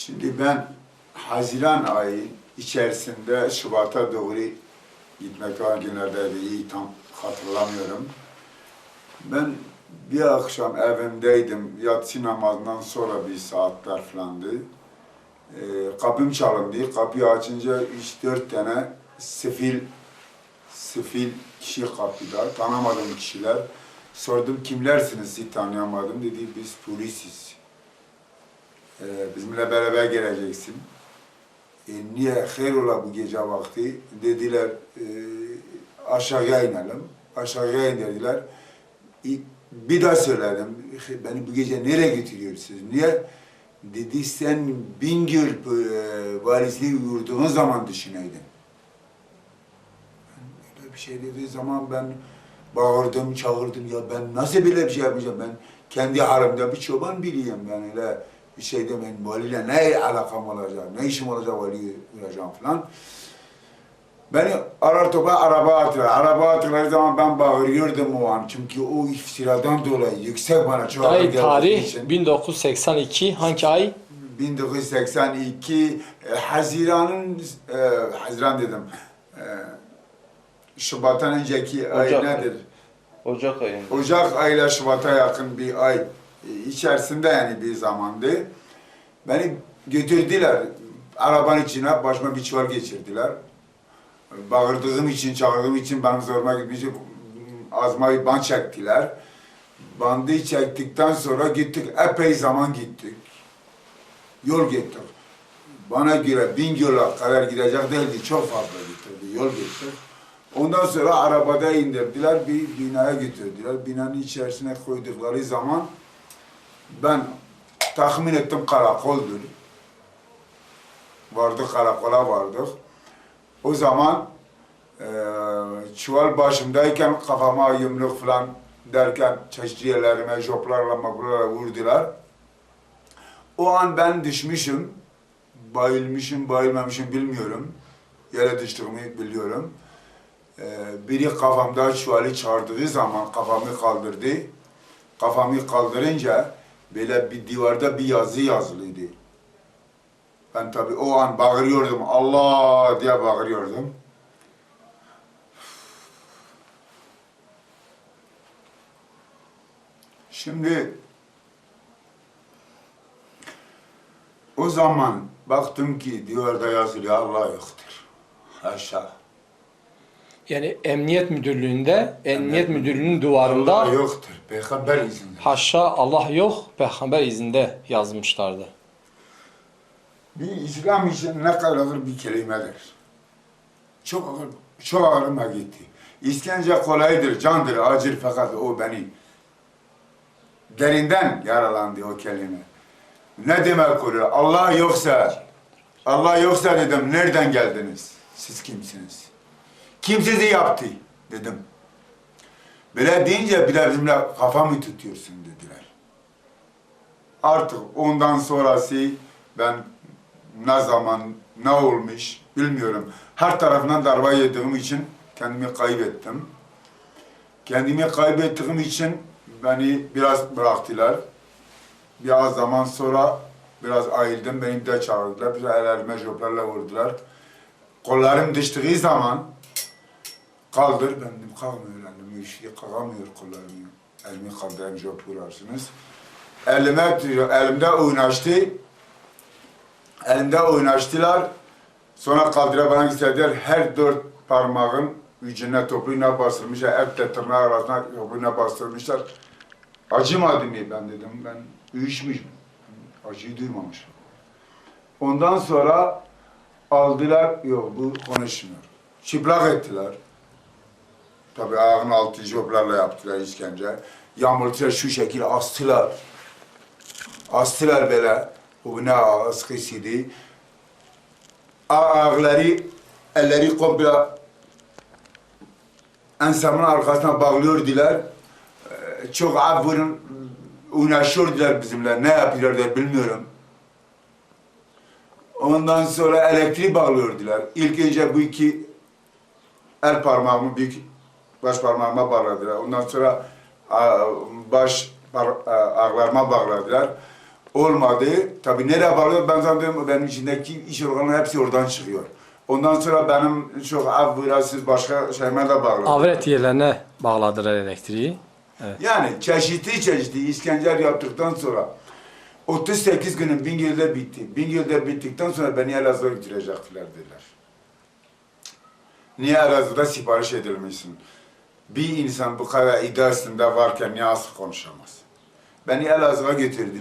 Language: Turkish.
Şimdi ben Haziran ayı içerisinde Şubat'a doğru gitmek var günlerde iyi tam hatırlamıyorum. Ben bir akşam evimdeydim. Yatsı namazından sonra bir saatler falandı. Ee, kapım çalındı. Kapıyı açınca üç dört tane sefil sefil kişi kapıda. Tanımadığım kişiler. Sordum kimlersiniz sizi tanıyamadım. Dedi biz polisiz. Ee, bizimle beraber geleceksin. E, niye hayrola bu gece vakti? Dediler e, aşağıya inelim. Aşağıya indirdiler. E, bir daha söyledim. Beni bu gece nereye götürüyorsunuz? Niye? Dedi sen Bingöl e, valisliği vurduğun zaman düşüneydin. Öyle bir şey dediği zaman ben bağırdım, çağırdım. Ya ben nasıl böyle bir şey yapacağım? Ben kendi halimde bir çoban biriyim. Ben öyle bir şey demeyin. Valiyle ne alakam olacak, ne işim olacak vali vuracağım falan. Beni arar topa araba attılar. Araba attıkları zaman ben bağırıyordum o an. Çünkü o iftiradan dolayı yüksek bana çok ağır Ay geldiği tarih için. 1982 hangi ay? 1982 e, Haziran'ın e, Haziran dedim. E, Şubat'tan önceki ay Ocak. nedir? Ocak ayında. Ocak ayıyla Şubat'a yakın bir ay içerisinde yani bir zamandı. Beni götürdüler. Arabanın içine başıma bir çuval geçirdiler. Bağırdığım için, çağırdığım için benim zoruma gitmiş. Azma bir band çektiler. Bandı çektikten sonra gittik. Epey zaman gittik. Yol gittik. Bana göre Bingöl'e kadar gidecek değildi. Çok fazla gittik. Yol gittik. Ondan sonra arabada indirdiler, bir binaya götürdüler. Binanın içerisine koydukları zaman ben tahmin ettim karakoldur. Vardık karakola vardık. O zaman eee çuval başımdayken kafama yumruk falan derken çeşitli yerlerime joplarla maplarla vurdular. O an ben düşmüşüm. Bayılmışım, bayılmamışım bilmiyorum. Yere düştüğümü biliyorum. Ee, biri kafamda çuvali çağırdığı zaman kafamı kaldırdı. Kafamı kaldırınca böyle bir divarda bir yazı yazılıydı. Ben tabii o an bağırıyordum. Allah diye bağırıyordum. Şimdi o zaman baktım ki divarda yazılıyor Allah yoktur. Aşağı. Yani Emniyet Müdürlüğü'nde, Emniyet Müdürlüğü'nün duvarında Allah yoktur. Peygamber izniyle. haşa Allah yok, peygamber izinde yazmışlardı. Bir İslam için ne kadar ağır bir kelimedir. Çok ağır, çok ağırıma gitti. İskence kolaydır, candır, acır fakat o beni derinden yaralandı o kelime. Ne demek oluyor? Allah yoksa, Allah yoksa dedim, nereden geldiniz? Siz kimsiniz? Kim yaptı? Dedim. Böyle deyince bir de bizimle kafamı tutuyorsun dediler. Artık ondan sonrası ben ne zaman, ne olmuş bilmiyorum. Her tarafından darbe yediğim için kendimi kaybettim. Kendimi kaybettiğim için beni biraz bıraktılar. Biraz zaman sonra biraz ayrıldım. Beni de çağırdılar. De ellerime joplarla vurdular. Kollarım düştüğü zaman kaldır. Ben dedim kalkmıyor elim. Şey, kalkamıyor kollarım. Elimi jop vurarsınız. Elime, elimde oynaştı. Elimde oynaştılar. Sonra kaldıra bana istediler. Her dört parmağın ucuna topuğuna bastırmışlar. Etle tırnağı arasına topuğuna bastırmışlar. Acımadı mı ben dedim. Ben uyuşmuşum. Acıyı duymamışım. Ondan sonra aldılar. Yok bu konuşmuyor. Çıplak ettiler. Tabii ayağın altı joplarla yaptılar işkence. Yağmurtuya şu şekilde astılar. Astılar böyle. Bu ne askısıydı. Ayakları, elleri komple ensemin arkasına bağlıyordular. Ee, Çok aburun oynaşıyordular bizimle. Ne yapıyorlar bilmiyorum. Ondan sonra elektriği bağlıyordular. İlk önce bu iki el parmağımı büyük baş parmağıma bağladılar. Ondan sonra baş par, a, ayaklarıma bağladılar. Olmadı. Tabii nereye bağlıyor ben zannediyorum benim içindeki iş organı hepsi oradan çıkıyor. Ondan sonra benim çok ev virasız başka şeyime de bağlı. Avret yerlerine bağladılar elektriği. Yani çeşitli çeşitli işkenceler yaptıktan sonra 38 günün Bingöl'de bitti. Bingöl'de bittikten sonra beni Elazığ'a götürecektiler dediler. Niye Elazığ'da sipariş edilmişsin? Bir insan bu kadar iddiasında varken niye asıl konuşamaz? Beni Elazığ'a götürdü.